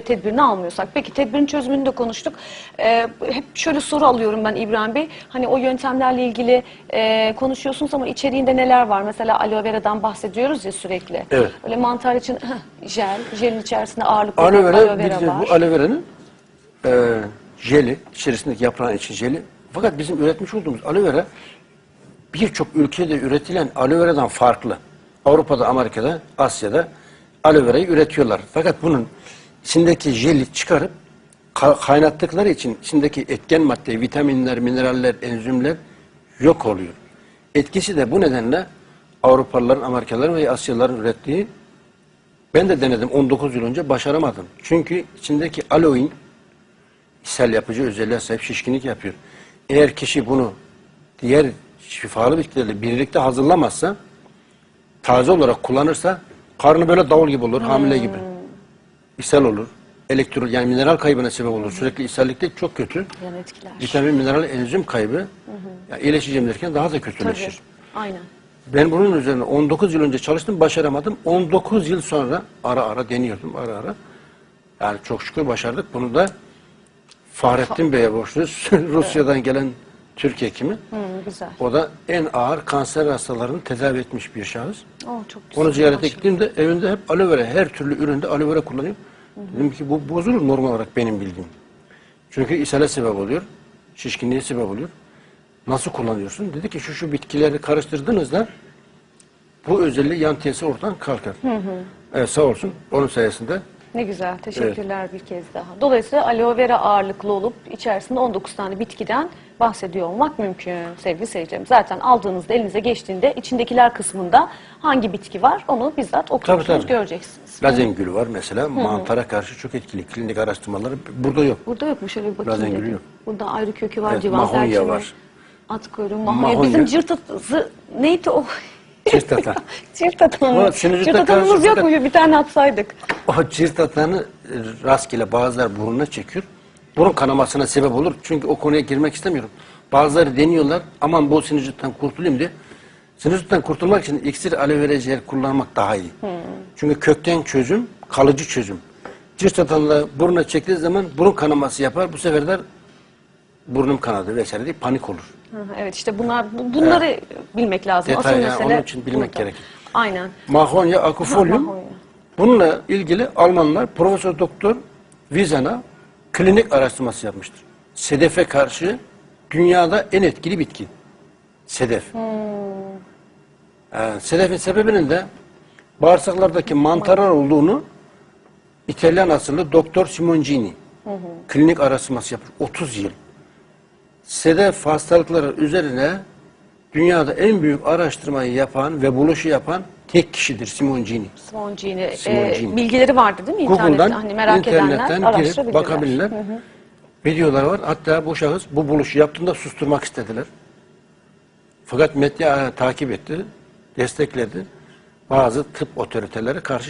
tedbirini almıyorsak. Peki tedbirin çözümünü de konuştuk. Ee, hep şöyle soru alıyorum ben İbrahim Bey. Hani o yöntemlerle ilgili e, konuşuyorsunuz ama içeriğinde neler var? Mesela aloe vera'dan bahsediyoruz ya sürekli. Evet. Öyle mantar için jel, jelin içerisinde ağırlıklı Aloe vera, aloe vera var. bu aloe vera'nın e, jeli, içerisindeki yaprağın için jeli. Fakat bizim üretmiş olduğumuz aloe vera birçok ülkede üretilen aloe vera'dan farklı. Avrupa'da, Amerika'da, Asya'da aloe vera'yı üretiyorlar. Fakat bunun içindeki jeli çıkarıp ka- kaynattıkları için içindeki etken madde, vitaminler, mineraller, enzimler yok oluyor. Etkisi de bu nedenle Avrupalıların, Amerikalıların ve Asyalıların ürettiği ben de denedim 19 yıl önce başaramadım. Çünkü içindeki aloin ishal yapıcı özelliğe sahip şişkinlik yapıyor. Eğer kişi bunu diğer şifalı bitkilerle birlikte hazırlamazsa taze olarak kullanırsa karnı böyle davul gibi olur, hamile gibi. İshal olur. Elektrol yani mineral kaybına sebep olur. Sürekli ishallikte çok kötü. Yan etkiler. Vitamin, mineral, enzim kaybı. Ya iyileşeceğim derken daha da Tabii. kötüleşir. Aynen. Ben bunun üzerine 19 yıl önce çalıştım, başaramadım. 19 yıl sonra ara ara deniyordum, ara ara. Yani çok şükür başardık. Bunu da Fahrettin Bey'e borçluyuz. Rusya'dan gelen Türk hekimi. Hı, güzel. O da en ağır kanser hastalarını tedavi etmiş bir şahıs. Oh, çok güzel. Onu ziyarete gittiğimde evinde hep aloe vera, her türlü üründe aloe vera kullanıyor. Dedim ki bu bozulur normal olarak benim bildiğim. Çünkü ishale sebep oluyor, şişkinliğe sebep oluyor. Nasıl kullanıyorsun? Dedi ki şu şu bitkileri karıştırdığınızda bu özelliği yan tesir ortadan kalkar. Evet sağ olsun onun sayesinde Ne güzel. Teşekkürler bir kez daha. Dolayısıyla aloe vera ağırlıklı olup içerisinde 19 tane bitkiden bahsediyor olmak mümkün sevgili seyircilerim. Zaten aldığınızda elinize geçtiğinde içindekiler kısmında hangi bitki var onu bizzat okuyorsunuz Tabii, tabii. göreceksiniz. lazengülü var mesela mantara karşı çok etkili. Klinik araştırmaları burada yok. Burada yok mu? Şöyle bir bakayım Lazengülü dedim. yok. Burada ayrı kökü var, Evet, civan mahonya var. at kuyruğu, mahonya. Mahonya. Bizim cırt atı, neydi o? Cirt atan. Sinüzit Cirt atarı atanımız yok mu? Bir tane atsaydık. O cirit atanı e, rastgele bazıları burnuna çekiyor. Burun kanamasına sebep olur. Çünkü o konuya girmek istemiyorum. Bazıları deniyorlar aman bu sinüzitten kurtulayım diye. Sinüzitten kurtulmak için iksir aloe vera jel kullanmak daha iyi. Çünkü kökten çözüm, kalıcı çözüm. Cirit atanla burnuna çektiği zaman burun kanaması yapar. Bu sefer de burnum kanadı vesaire diye panik olur. Evet işte bunlar bu- bunları bilmek lazım. Detay Asıl yani, mesele onun için bilmek burada. gerekir. Aynen. Mahonya akufolium. Mahonya. Bununla ilgili Almanlar Profesör Doktor Wiesen'a klinik araştırması yapmıştır. Sedefe karşı dünyada en etkili bitki. Sedef. Ee, sedefin sebebinin de bağırsaklardaki mantarlar olduğunu İtalyan asıllı Doktor Simoncini klinik araştırması yapmış. 30 yıl. Sedef hastalıkları üzerine dünyada en büyük araştırmayı yapan ve buluşu yapan tek kişidir Simoncini. Simoncini. e, Simoncini. bilgileri vardı değil mi internette? Google'dan, Hani merak internetten girip bakabilirler. Videolar var. Hatta bu şahıs bu buluşu yaptığında susturmak istediler. Fakat medya e, takip etti, destekledi. Bazı tıp otoriteleri karşı